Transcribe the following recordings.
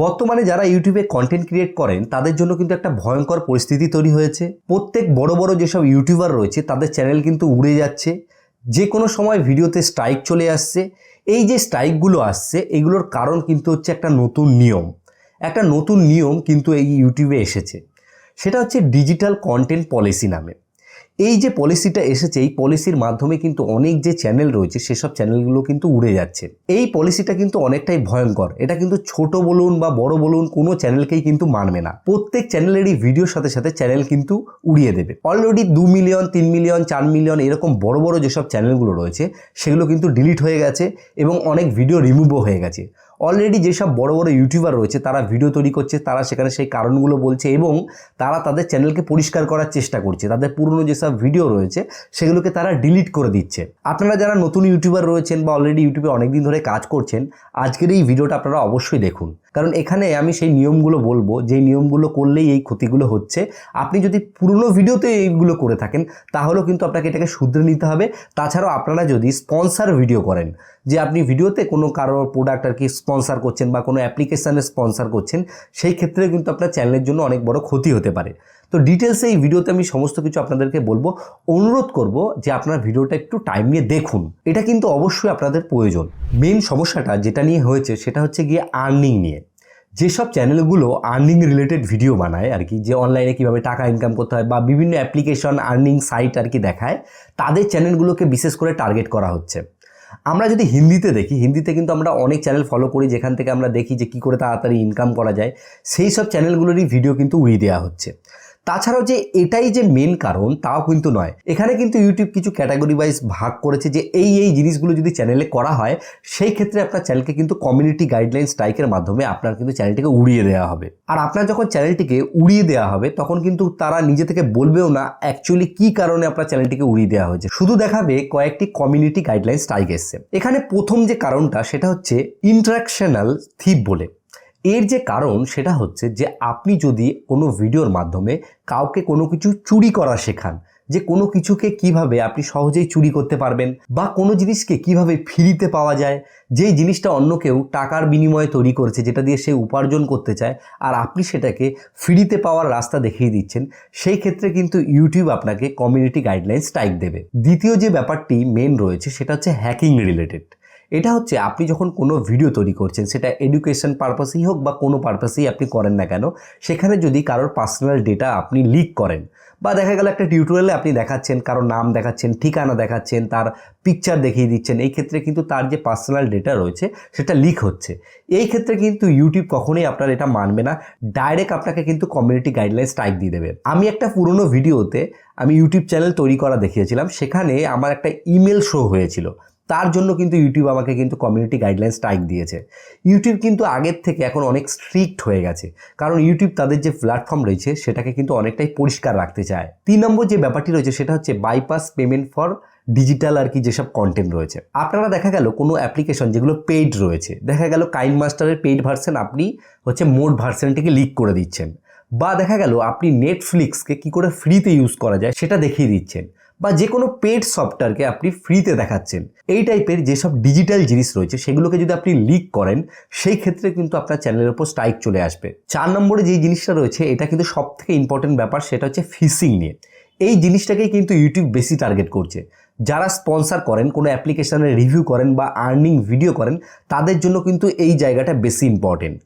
বর্তমানে যারা ইউটিউবে কন্টেন্ট ক্রিয়েট করেন, তাদের জন্য কিন্তু একটা ভয়ঙ্কর পরিস্থিতি তৈরি হয়েছে। প্রত্যেক বড় বড় যেসব ইউটিউবার রয়েছে, তাদের চ্যানেল কিন্তু উড়ে যাচ্ছে। যে কোনো সময় ভিডিওতে স্ট্রাইক চলে আসছে। এই যে স্ট্রাইকগুলো আসছে, এগুলোর কারণ কিন্তু হচ্ছে একটা নতুন নিয়ম। একটা নতুন নিয়ম কিন্তু এই ইউটিউবে এসেছে। সেটা হচ্ছে ডিজিটাল কন্টেন্ট পলিসি নামে। এই যে পলিসিটা এসেছে, এই পলিসির মাধ্যমে কিন্তু অনেক যে চ্যানেল রয়েছে, সেসব চ্যানেলগুলো কিন্তু উড়ে যাচ্ছে। এই পলিসিটা কিন্তু অনেকটাই ভয়ঙ্কর। এটা কিন্তু ছোট বলুন বা বড় বলুন, কোনো চ্যানেলকেই কিন্তু মানবে না। প্রত্যেক চ্যানেলেরই ভিডিওর সাথে সাথে চ্যানেল কিন্তু উড়িয়ে দেবে। অলরেডি দু মিলিয়ন তিন মিলিয়ন চার মিলিয়ন এরকম বড় বড় যেসব চ্যানেলগুলো রয়েছে, সেগুলো কিন্তু ডিলিট হয়ে গেছে এবং অনেক ভিডিও রিমুভও হয়ে গেছে। অলরেডি যেসব বড় বড় ইউটিউবার রয়েছে, তারা ভিডিও তৈরি করছে, তারা সেখানে সেই কারণগুলো বলছে এবং তারা তাদের চ্যানেলকে পরিষ্কার করার চেষ্টা করছে। তাদের পুরনো যেসব ভিডিও রয়েছে, সেগুলোকে তারা ডিলিট করে দিচ্ছে। আপনারা যারা নতুন ইউটিউবার রয়েছেন বা অলরেডি ইউটিউবে অনেকদিন ধরে কাজ করছেন, আজকের এই ভিডিওটা আপনারা অবশ্যই দেখুন। কারণ এখানে আমি সেই নিয়মগুলো বলব যে নিয়মগুলো করলেই এই ক্ষতিগুলো হচ্ছে। আপনি যদি পুরনো ভিডিওতে এইগুলো করে থাকেন, তাহলেও কিন্তু আপনাকে এটাকে শুধরে নিতে হবে। তাছাড়াও আপনারা যদি স্পন্সার ভিডিও করেন, যে আপনি ভিডিওতে কোনো কারও প্রোডাক্ট আর কি স্পন্সার করছেন বা কোনো অ্যাপ্লিকেশানে স্পন্সার করছেন, সেই ক্ষেত্রে কিন্তু আপনার চ্যানেলের জন্য অনেক বড় ক্ষতি হতে পারে। তো ডিটেলসে এই ভিডিওতে আমি সমস্ত কিছু আপনাদেরকে বলব। অনুরোধ করব যে আপনার ভিডিওটা একটু টাইম নিয়ে দেখুন। এটা কিন্তু অবশ্যই আপনাদের প্রয়োজন। মেন সমস্যাটা যেটা নিয়ে হয়েছে সেটা হচ্ছে গিয়ে আর্নিং নিয়ে। যেসব চ্যানেলগুলো আর্নিং রিলেটেড ভিডিও বানায় আর কি, যে অনলাইনে কীভাবে টাকা ইনকাম করতে হয় বা বিভিন্ন অ্যাপ্লিকেশন আর্নিং সাইট আর কি দেখায়, তাদের চ্যানেলগুলোকে বিশেষ করে টার্গেট করা হচ্ছে। আমরা যদি হিন্দিতে দেখি, হিন্দিতে কিন্তু আমরা অনেক চ্যানেল ফলো করি, যেখান থেকে আমরা দেখি যে কী করে তাড়াতাড়ি ইনকাম করা যায়, সেই সব চ্যানেলগুলোরই ভিডিও কিন্তু উড়িয়ে দেওয়া হচ্ছে। তাছাড়াও যে এটাই যে মেন কারণ, তাও কিন্তু নয়। এখানে কিন্তু ইউটিউব কিছু ক্যাটাগরি ওয়াইজ ভাগ করেছে যে এই এই জিনিসগুলো যদি চ্যানেলে করা হয়, সেই ক্ষেত্রে আপনার চ্যানেলকে কিন্তু কমিউনিটি গাইডলাইন স্ট্রাইকের মাধ্যমে আপনার কিন্তু চ্যানেলটিকে উড়িয়ে দেওয়া হবে। আর আপনার যখন চ্যানেলটিকে উড়িয়ে দেওয়া হবে, তখন কিন্তু তারা নিজে থেকে বলবেও না অ্যাকচুয়ালি কি কারণে আপনার চ্যানেলটিকে উড়িয়ে দেওয়া হয়েছে। শুধু দেখাবে কয়েকটি কমিউনিটি গাইডলাইন স্ট্রাইক এসছে। এখানে প্রথম যে কারণটা, সেটা হচ্ছে ইন্টারাকশনাল থিপ বলে। এর যে কারণ সেটা হচ্ছে যে আপনি যদি কোনো ভিডিওর মাধ্যমে কাউকে কোনো কিছু চুরি করা শেখান, যে কোনো কিছুকে কীভাবে আপনি সহজেই চুরি করতে পারবেন বা কোনো জিনিসকে কীভাবে ফ্রিতে পাওয়া যায়, যেই জিনিসটা অন্য কেউ টাকার বিনিময়ে তৈরি করেছে যেটা দিয়ে সে উপার্জন করতে চায় আর আপনি সেটাকে ফ্রিতে পাওয়ার রাস্তা দেখিয়ে দিচ্ছেন, সেই ক্ষেত্রে কিন্তু ইউটিউব আপনাকে কমিউনিটি গাইডলাইন স্ট্রাইক দেবে। দ্বিতীয় যে ব্যাপারটি মেন রয়েছে সেটা হচ্ছে হ্যাকিং রিলেটেড এটা হচ্ছে আপনি যখন কোনো ভিডিও তৈরি করছেন, সেটা এডুকেশন পারপাসেই হোক বা কোনো পারপাসেই আপনি করেন না কেন, সেখানে যদি কারোর পার্সোনাল ডেটা আপনি লিক করেন বা দেখা গেল একটা টিউটোরিয়ালে আপনি দেখাচ্ছেন, কারোর নাম দেখাচ্ছেন, ঠিকানা দেখাচ্ছেন, তার পিকচার দেখিয়ে দিচ্ছেন, এই ক্ষেত্রে কিন্তু তার যে পার্সোনাল ডেটা রয়েছে, সেটা লিক হচ্ছে। এই ক্ষেত্রে কিন্তু ইউটিউব কখনোই আপনার এটা মানবে না ডাইরেক্ট আপনাকে কিন্তু কমিউনিটি গাইডলাইন স্ট্রাইক দিয়ে দেবে। আমি একটা পুরনো ভিডিওতে আমি ইউটিউব চ্যানেল তৈরি করা দেখিয়েছিলাম, সেখানে আমার একটা ইমেল শো হয়েছিল। তার জন্য কিন্তু ইউটিউব আমাকে কিন্তু কমিউনিটি গাইডলাইন স্ট্রাইক দিয়েছে। ইউটিউব কিন্তু আগের থেকে এখন অনেক স্ট্রিক্ট হয়ে গেছে। কারণ ইউটিউব তাদের যে প্ল্যাটফর্ম রয়েছে, সেটাকে কিন্তু অনেকটাই পরিষ্কার রাখতে চায়। তিন নম্বর যে ব্যাপারটি রয়েছে, সেটা হচ্ছে বাইপাস পেমেন্ট ফর ডিজিটাল আর কি যেসব কন্টেন্ট রয়েছে। আপনারা দেখা গেল কোনো অ্যাপ্লিকেশন যেগুলো পেইড রয়েছে, দেখা গেল কাইন মাস্টারের পেইড ভার্সন আপনি হচ্ছে মোড ভার্সনটিকে লিক করে দিচ্ছেন। বা দেখা গেল আপনি নেটফ্লিক্সকে কি করে ফ্রিতে ইউজ করা যায়, সেটা দেখিয়ে দিচ্ছেন। বা যে কোনো পেড সফটওয়্যারকে আপনি ফ্রিতে দেখাচ্ছেন, এই টাইপের যেসব ডিজিটাল জিনিস রয়েছে, সেগুলোকে যদি আপনি লিক করেন, সেই ক্ষেত্রে কিন্তু আপনার চ্যানেলের ওপর স্ট্রাইক চলে আসবে। চার নম্বরে যে জিনিসটা রয়েছে, এটা কিন্তু সব থেকে ইম্পর্টেন্ট ব্যাপার, সেটা হচ্ছে ফিসিং নিয়ে। এই জিনিসটাকেই কিন্তু ইউটিউব বেশি টার্গেট করছে। যারা স্পন্সার করেন, কোনো অ্যাপ্লিকেশানের রিভিউ করেন বা আর্নিং ভিডিও করেন, তাদের জন্য কিন্তু এই জায়গাটা বেশি ইম্পর্টেন্ট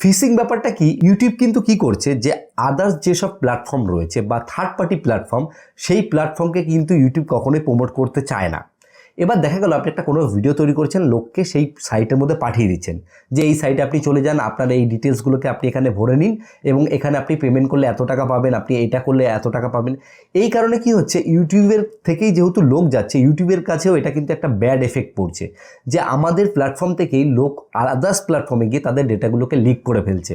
ফিসিং ব্যাপারটা কি? ইউটিউব কিন্তু কি করছে যে আদার্স যেসব প্ল্যাটফর্ম রয়েছে বা থার্ড পার্টি প্ল্যাটফর্ম সেই প্ল্যাটফর্মকে কিন্তু ইউটিউব কখনোই প্রমোট করতে চায় না। এবার দেখা গেল আপনি একটা কোনো ভিডিও তৈরি করছেন, লোককে সেই সাইটের মধ্যে পাঠিয়ে দিচ্ছেন। যে এই সাইটে আপনি চলে যান, আপনার এই ডিটেলসগুলোকে আপনি এখানে ভরে নিন এবং এখানে আপনি পেমেন্ট করলে এত টাকা পাবেন, আপনি এটা করলে এত টাকা পাবেন। এই কারণে কি হচ্ছে, ইউটিউবের থেকেই যেহেতু লোক যাচ্ছে, ইউটিউবের কাছেও এটা কিন্তু একটা ব্যাড এফেক্ট পড়ছে। যে আমাদের প্ল্যাটফর্ম থেকেই লোক আদার্স প্ল্যাটফর্মে গিয়ে তাদের ডেটাগুলোকে লিক করে ফেলছে।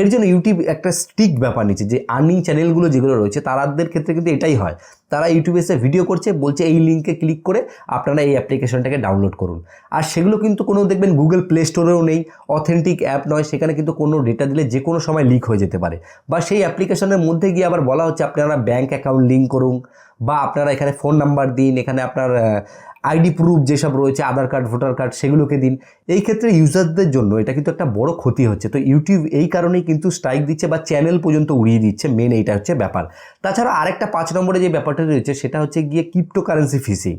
এর জন্য ইউটিউব একটা স্ট্রিক্ট ব্যাপার নিচ্ছে যে আর্নিং চ্যানেলগুলো যেগুলো রয়েছে তাদের ক্ষেত্রে কিন্তু এটাই হয়। তারা ইউটিউবে এসে ভিডিও করছে, বলছে এই লিঙ্কে ক্লিক করে আপনারা এই অ্যাপ্লিকেশনটাকে ডাউনলোড করুন। আর সেগুলো কিন্তু কোনো দেখবেন গুগল প্লে স্টোরেও নেই অথেন্টিক অ্যাপ নয়, সেখানে কিন্তু কোনো ডেটা দিলে যে কোনো সময় লিক হয়ে যেতে পারে। বা সেই অ্যাপ্লিকেশনের মধ্যে গিয়ে আবার বলা হচ্ছে আপনারা ব্যাঙ্ক অ্যাকাউন্ট লিঙ্ক করুন, বা আপনারা এখানে ফোন নাম্বার দিন, এখানে আপনার আইডি প্রুফ যেসব রয়েছে, আধার কার্ড, ভোটার কার্ড, সেগুলোকে দিন। এই ক্ষেত্রে ইউজারদের জন্য এটা কিন্তু একটা বড় ক্ষতি হচ্ছে। তো ইউটিউব এই কারণেই কিন্তু স্ট্রাইক দিচ্ছে বা চ্যানেল পর্যন্ত উড়িয়ে দিচ্ছে মেন এইটা হচ্ছে ব্যাপার। তাছাড়া আরেকটা পাঁচ নম্বরে যে ব্যাপারটা রয়েছে, সেটা হচ্ছে গিয়ে ক্রিপ্টোকারেন্সি ফিসিং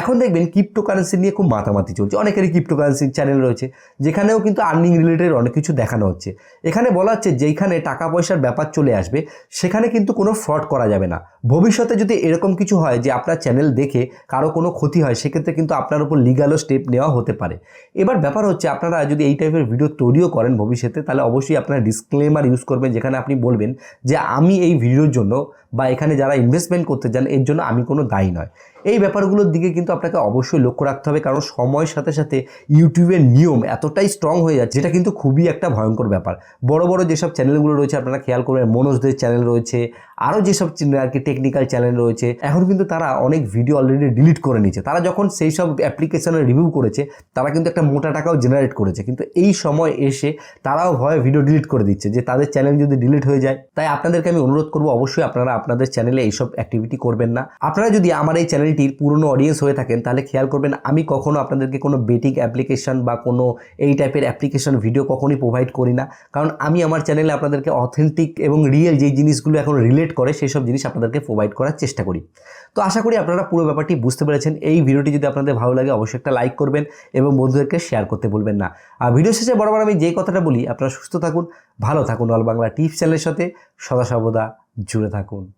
এখন দেখবেন ক্রিপ্টোকারেন্সি নিয়ে খুব মাতামাতি চলছে। অনেকেরই ক্রিপ্টোকারেন্সি চ্যানেল রয়েছে, যেখানেও কিন্তু আর্নিং রিলেটেড অনেক কিছু দেখানো হচ্ছে। এখানে বলা হচ্ছে যেইখানে টাকা পয়সার ব্যাপার চলে আসবে, সেখানে কিন্তু কোনো ফ্রড করা যাবে না। ভবিষ্যতে যদি এরকম কিছু হয় যে আপনার চ্যানেল দেখে কারও কোনো ক্ষতি হয়, সেক্ষেত্রে কিন্তু আপনার উপর লিগালও স্টেপ নেওয়া হতে পারে। এবার ব্যাপার হচ্ছে আপনারা যদি এই টাইপের ভিডিও তৈরিও করেন ভবিষ্যতে, তাহলে অবশ্যই আপনারা ডিসক্লেমার ইউজ করবেন, যেখানে আপনি বলবেন যে আমি এই ভিডিওর জন্য বা এখানে যারা ইনভেস্টমেন্ট করতে চান, এর জন্য আমি কোনো দায়ী নয়। এই ব্যাপারগুলোর দিকে কিন্তু আপনাকে অবশ্যই লক্ষ্য রাখতে হবে, কারণ সময়ের সাথে সাথে ইউটিউবের নিয়ম এতটাই স্ট্রং হয়ে যাচ্ছে, যেটা কিন্তু খুবই একটা ভয়ঙ্কর ব্যাপার। বড় বড় যেসব চ্যানেলগুলো রয়েছে, আপনারা খেয়াল করবেন মনোজদের চ্যানেল রয়েছে, আরও যেসব আর কি টেকনিক্যাল চ্যানেল রয়েছে, এখন কিন্তু তারা অনেক ভিডিও অলরেডি ডিলিট করে নিচ্ছে তারা যখন সেই সব অ্যাপ্লিকেশনের রিভিউ করেছে, তারা কিন্তু একটা মোটা টাকাও জেনারেট করেছে, কিন্তু এই সময় এসে তারাও ভয়ে ভিডিও ডিলিট করে দিচ্ছে, যে তাদের চ্যানেল যদি ডিলিট হয়ে যায়। তাই আপনাদেরকে আমি অনুরোধ করব, অবশ্যই আপনারা আপনাদের চ্যানেলে এইসব অ্যাক্টিভিটি করবেন না। আপনারা যদি আমার এই চ্যানেলটির পুরনো অডিয়েন্স হয়ে থাকেন, তাহলে খেয়াল করবেন আমি কখনো আপনাদেরকে কোনো বেটিং অ্যাপ্লিকেশন বা কোনো এই টাইপের অ্যাপ্লিকেশন ভিডিও কখনোই প্রোভাইড করি না। কারণ আমি আমার চ্যানেলে আপনাদেরকে অথেন্টিক এবং রিয়েল যেই জিনিসগুলো এখন রিলেট করে, সেই সব জিনিস আপনাদেরকে প্রোভাইড করার চেষ্টা করি। তো আশা করি আপনারা পুরো ব্যাপারটি বুঝতে পেরেছেন। এই ভিডিওটি যদি আপনাদের ভালো লাগে, অবশ্যই একটা লাইক করবেন এবং বন্ধুদেরকে শেয়ার করতে বলবেন না। আর ভিডিও শেষে বরাবর আমি যেই কথাটা বলি, আপনারা সুস্থ থাকুন, ভালো থাকুন। অল বাংলা টিপস চ্যানেলের সাথে সদা সর্বদা জুড়ে থাকুন।